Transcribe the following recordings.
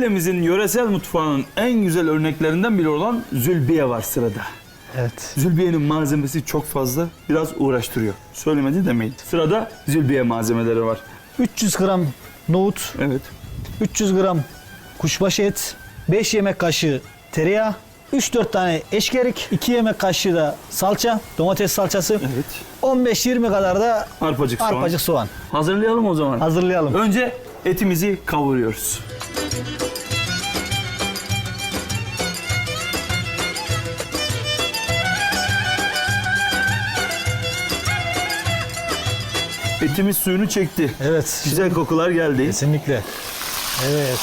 Edirne'mizin yöresel mutfağının en güzel örneklerinden biri olan zülbiye var sırada. Evet. Zülbiyenin malzemesi çok fazla, biraz uğraştırıyor. Söylemedi demeyin. Sırada zülbiye malzemeleri var. 300 gram nohut, Evet. 300 gram kuşbaşı et, 5 yemek kaşığı tereyağı, 3-4 tane eşkerik, 2 yemek kaşığı da salça, domates salçası, Evet. 15-20 kadar da Arpacık soğan. arpacık soğan. Hazırlayalım o zaman. Hazırlayalım. Önce etimizi kavuruyoruz. Etimiz suyunu çekti. Evet. Güzel kokular geldi. Kesinlikle. Evet.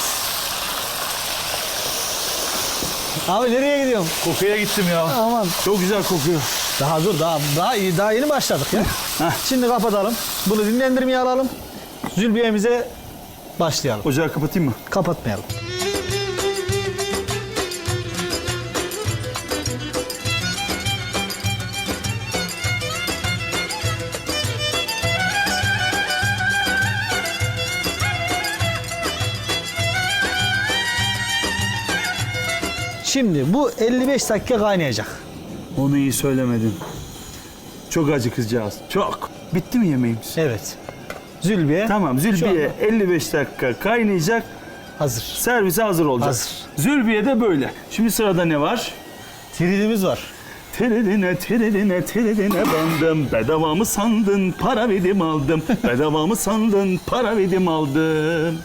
Abi nereye gidiyorsun? Kokuya gittim ya. Aman. Çok güzel kokuyor. Daha dur daha daha iyi daha yeni başladık ya. Şimdi kapatalım. Bunu dinlendirmeye alalım. Zülbiyemize başlayalım. Ocağı kapatayım mı? Kapatmayalım. Şimdi bu 55 dakika kaynayacak. Onu iyi söylemedin. Çok acı kızcağız. Çok. Bitti mi yemeğimiz? Evet. Zülbiye Tamam Zülbiye anda 55 dakika kaynayacak. hazır. Servise hazır olacak. Hazır. Zülbiye de böyle. Şimdi sırada ne var? Tiridimiz var. Tereline tereline tereline bandım Bedava mı sandın para verdim aldım Bedava mı sandın para verdim aldım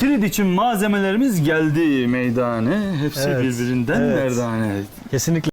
Trid için malzemelerimiz geldi meydane. Hepsi Evet, birbirinden evet. merdane. Kesinlikle.